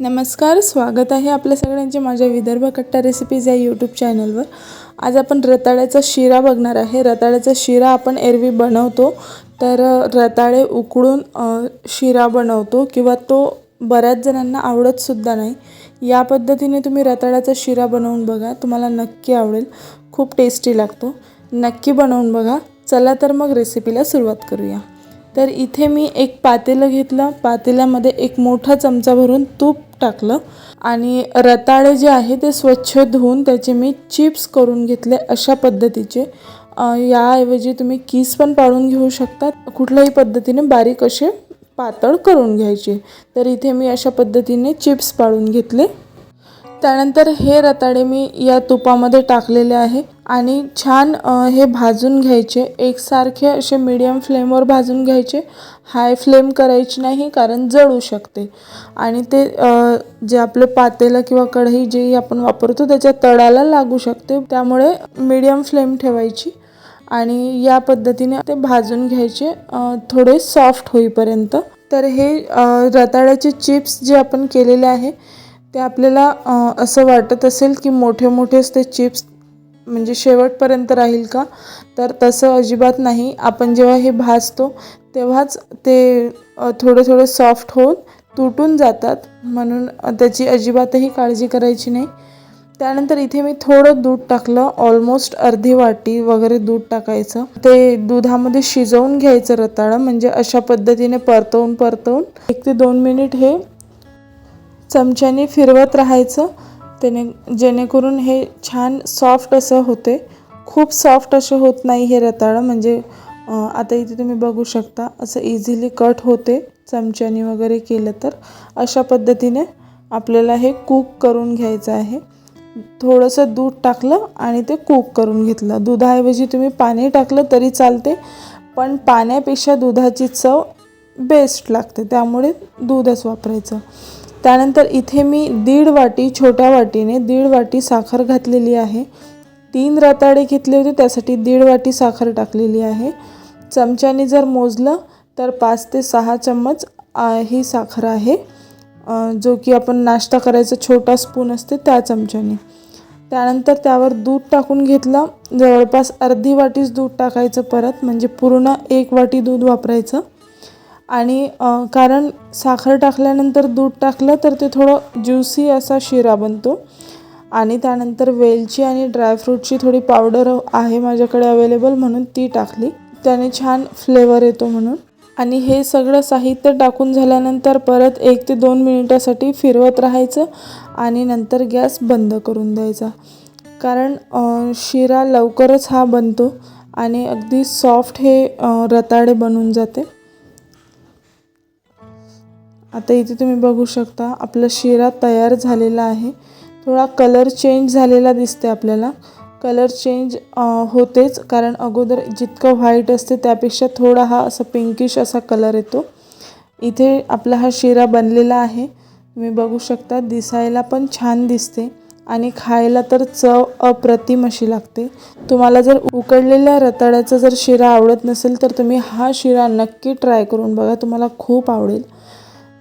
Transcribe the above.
नमस्कार स्वागत आहे आपल्या सगळ्यांचे माझ्या विदर्भ कट्टा रेसिपीज या यूट्यूब चॅनलवर आज आपण रताळ्याचा शिरा बघणार आहे. रताळ्याचा शिरा आपण एरवी बनवतो तर रताळे उकडून शिरा बनवतो किंवा तो बऱ्याच जणांना आवडतसुद्धा नाही. या पद्धतीने तुम्ही रताळ्याचा शिरा बनवून बघा. तुम्हाला नक्की आवडेल. खूप टेस्टी लागतो. नक्की बनवून बघा. चला तर मग रेसिपीला सुरुवात करूया. तर इथे मी एक पातेलं घेतलं. पातेल्यामध्ये एक मोठा चमचा भरून तूप टाकलं. आणि रताळे जे आहे ते स्वच्छ धुवून त्याचे मी चिप्स करून घेतले अशा पद्धतीचे. याऐवजी तुम्ही किस पण पाडून घेऊ शकता कुठल्याही पद्धतीने बारीक असे पातळ करून घ्यायचे. तर इथे मी अशा पद्धतीने चिप्स पाडून घेतले. त्यानंतर हे रताळे मी या तुपामध्ये टाकलेले आहे आणि छान हे भाजून घ्यायचे. एकसारखे असे मीडियम फ्लेमवर भाजून घ्यायचे. हाय फ्लेम करायची नाही कारण जळू शकते. आणि ते जे आपलं पातेलं किंवा कढई जे आपण वापरतो त्याच्या तळाला लागू शकते. त्यामुळे मीडियम फ्लेम ठेवायची आणि या पद्धतीने ते भाजून घ्यायचे थोडे सॉफ्ट होईपर्यंत. तर हे रताळ्याचे चिप्स जे आपण केलेले आहे ते आपल्याला असं वाटत असेल की मोठे मोठेच ते चिप्स म्हणजे शेवटपर्यंत राहील का? तर तसं अजिबात नाही. आपण जेव्हा हे भाजतो तेव्हाच ते थोडे थोडे सॉफ्ट होऊन तुटून जातात. म्हणून त्याची अजिबातही काळजी करायची नाही. त्यानंतर इथे मी थोडं दूध टाकलं. ऑलमोस्ट अर्धी वाटी वगैरे दूध टाकायचं. ते दुधामध्ये शिजवून घ्यायचं रताळं. म्हणजे अशा पद्धतीने परतवून परतवून एक ते दोन मिनिट हे चमच्याने फिरवत राहायचं त्याने जेणेकरून हे छान सॉफ्ट असं होते. खूप सॉफ्ट असं होत नाही हे रताळं म्हणजे आता इथे तुम्ही बघू शकता असं इझिली कट होते चमच्याने वगैरे केलं तर. अशा पद्धतीने आपल्याला हे कूक करून घ्यायचं आहे. थोडंसं दूध टाकलं आणि ते कूक करून घेतलं. दुधाऐवजी तुम्ही पाणी टाकलं तरी चालते पण पाण्यापेक्षा दुधाची चव बेस्ट लागते. त्यामुळे दूधच वापरायचं. त्यानंतर इथे मी दीड वाटी छोट्या वाटीने दीड वाटी साखर घातलेली आहे. तीन रताळे घेतले होते त्यासाठी दीड वाटी साखर टाकलेली आहे. चमच्याने जर मोजलं तर पाच ते सहा चम्मच ही साखर आहे. जो की आपण नाश्ता करायचा छोटा स्पून असते त्या चमच्याने. त्यानंतर त्यावर दूध टाकून घेतलं. जवळपास अर्धी वाटीच दूध टाकायचं परत म्हणजे पूर्ण एक वाटी दूध वापरायचं. आणि कारण साखर टाकल्यानंतर दूध टाकलं तर ते थोडं ज्युसी असा शिरा बनतो. आणि त्यानंतर वेलची आणि ड्रायफ्रूटची थोडी पावडर आहे माझ्याकडे अवेलेबल म्हणून ती टाकली. त्याने छान फ्लेवर येतो म्हणून. आणि हे सगळं साहित्य टाकून झाल्यानंतर परत एक ते दोन मिनिटासाठी फिरवत राहायचं आणि नंतर गॅस बंद करून द्यायचा. कारण शिरा लवकरच हा बनतो आणि अगदी सॉफ्ट हे रताळे बनून जाते. आता इथे तुम्ही बघू शकता आपला शिरा तयार झालेला आहे. थोडा कलर चेंज झालेला दिसते आपल्याला. कलर चेंज होतेच कारण अगोदर जितकं व्हाईट असते त्यापेक्षा थोडा हा असा पिंकिश असा कलर येतो. इथे आपला हा शिरा बनलेला आहे. तुम्ही बघू शकता दिसायला पण छान दिसते आणि खायला तर चव अप्रतिम अशी लागते. तुम्हाला जर उकडलेल्या रताळ्याचा जर शिरा आवडत नसेल तर तुम्ही हा शिरा नक्की ट्राय करून बघा तुम्हाला खूप आवडेल.